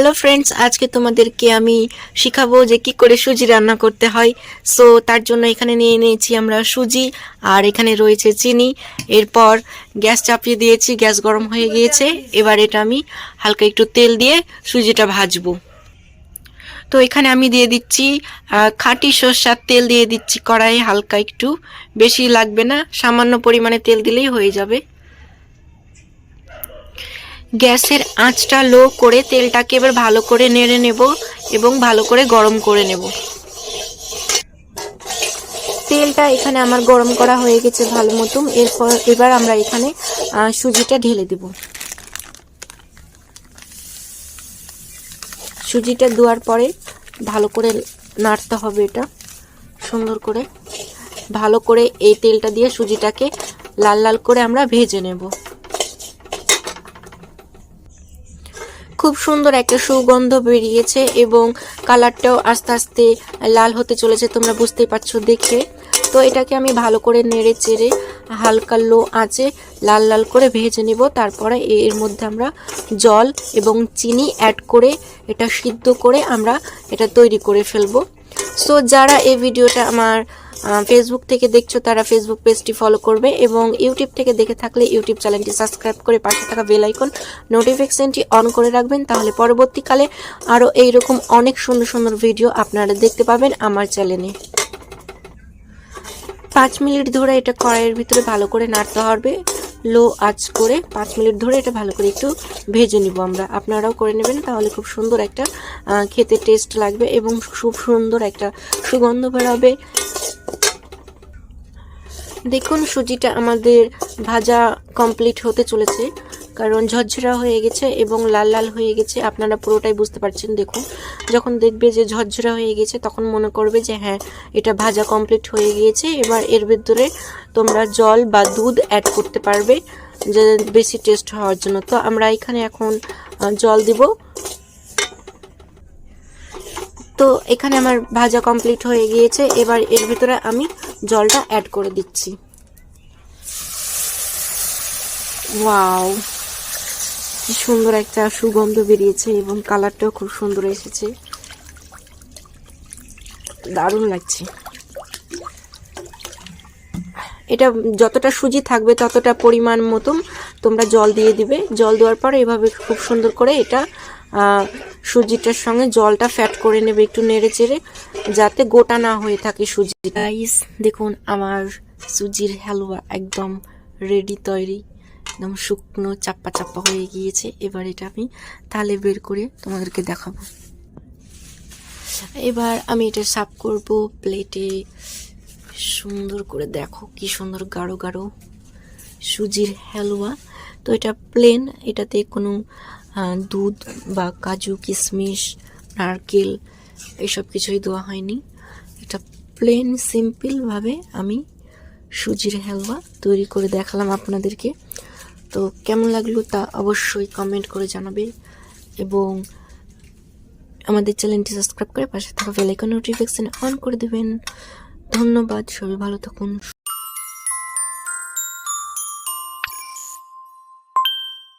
Hello friends আজকে তোমাদেরকে আমি শিখাবো যে কি করে সুজি রান্না করতে হয়। সো তার জন্য এখানে নিয়ে নিয়েছি আমরা সুজি আর এখানে রয়েছে চিনি। এরপর গ্যাস চাপিয়ে দিয়েছি, গ্যাস গরম হয়ে গিয়েছে। এবার এটা আমি হালকা একটু তেল দিয়ে সুজিটা ভাজবো। তো এখানে আমি দিয়ে দিচ্ছি খাঁটি সর্ষার তেল দিয়ে দিচ্ছি কড়াইয়ে। হালকা একটু বেশি লাগবে না, সামান্য পরিমাণে তেল দিলেই হয়ে যাবে। গ্যাসের আঁচটা লো করে তেলটাকে এবার ভালো করে নেড়ে নেব এবং ভালো করে গরম করে নেব। তেলটা এখানে আমার গরম করা হয়ে গেছে ভালো মতন। এরপর এবার আমরা এখানে সুজিটা ঢেলে দেব। সুজিটা দেওয়ার পরে ভালো করে নাড়তে হবে এটা সুন্দর করে। ভালো করে এই তেলটা দিয়ে সুজিটাকে লাল লাল করে আমরা ভেজে নেব। খুব সুন্দর একটা সুগন্ধ বেরিয়েছে এবং কালারটাও আস্তে আস্তে লাল হতে চলেছে, তোমরা বুঝতেই পারছ দেখে। তো এটাকে আমি ভালো করে নেড়ে চেড়ে হালকা লো আঁচে লাল লাল করে ভেজে নিব। তারপরে এর মধ্যে আমরা জল এবং চিনি অ্যাড করে এটা সিদ্ধ করে আমরা এটা তৈরি করে ফেলব। সো যারা এই ভিডিওটা আমার ফেসবুক থেকে দেখছ, তারা ফেসবুক পেজটি ফলো করবে এবং ইউটিউব থেকে দেখে থাকলে ইউটিউব চ্যানেলটি সাবস্ক্রাইব করে পাশে থাকা বেল আইকন নোটিফিকেশনটি অন করে রাখবেন। তাহলে পরবর্তীকালে আরও এইরকম অনেক সুন্দর সুন্দর ভিডিও আপনারা দেখতে পাবেন আমার চ্যানেলে পাঁচ মিনিট ধরে এটা কড়াইয়ের ভিতরে ভালো করে নাড়তে হবে লো আঁচ করে পাঁচ মিনিট ধরে এটা ভালো করে একটু ভেজে নিব আমরা। আপনারাও করে নেবেন, তাহলে খুব সুন্দর একটা খেতে টেস্ট লাগবে এবং খুব সুন্দর একটা সুগন্ধ বেরোবে দেখুন, সুজিটা আমাদের ভাজা কমপ্লিট হতে চলেছে, কারণ ঝরঝরা হয়ে গেছে এবং লাল লাল হয়ে গেছে, আপনারা পুরোটাই বুঝতে পারছেন, দেখুন। যখন দেখবে যে ঝরঝরা হয়ে গেছে, তখন মনে করবে যে হ্যাঁ এটা ভাজা কমপ্লিট হয়ে গিয়েছে, এবার এর ভিতরে তোমরা জল বা দুধ অ্যাড করতে পারবে, যে বেশি টেস্ট হওয়ার জন্য। তো আমরা এখানে এখন জল দিব তো এখানে আমার ভাজা কমপ্লিট হয়ে গিয়েছে। এবার এর ভিতরে আমি জলটা অ্যাড করে দিচ্ছি। ওয়াও কি সুন্দর একটা সুগন্ধ বেরিয়েছে এবং কালারটাও খুব সুন্দর এসেছে। দারুণ লাগছে। এটা যতটা সুজি থাকবে ততটা পরিমাণ মতন তোমরা জল দিয়ে দিবে। জল দেওয়ার পর এভাবে খুব সুন্দর করে এটা সুজিটার সঙ্গে জলটা ফ্যাট করে নেবে একটু নেড়ে চেড়ে, যাতে গোটা না হয়ে থাকে সুজি রাইস দেখুন, আমার সুজির হালুয়া একদম রেডি তৈরি, একদম শুকনো, চাপ্পা চাপ্পা হয়ে গিয়েছে। এবার এটা আমি তালে বের করে তোমাদেরকে দেখাবো। এবার আমি এটা সার্ভ করব প্লেটে। সুন্দর করে দেখো কি সুন্দর গাঢ় গাঢ় সুজির হালুয়া। তো এটা প্লেন এটাতে কোনো দুধ বা কাজু, কিশমিশ, নারকেল, এসব কিছুই দেওয়া হয়নি। এটা প্লেন সিম্পলভাবে আমি সুজির হালুয়া তৈরি করে দেখালাম আপনাদেরকে। তো কেমন লাগল তা অবশ্যই কমেন্ট করে জানাবে এবং আমাদের চ্যানেলটি সাবস্ক্রাইব করে পাশে থাকা বেলাইকন নোটিফিকেশন অন করে দেবেন। ধন্যবাদ, সবাই ভালো থাকুন।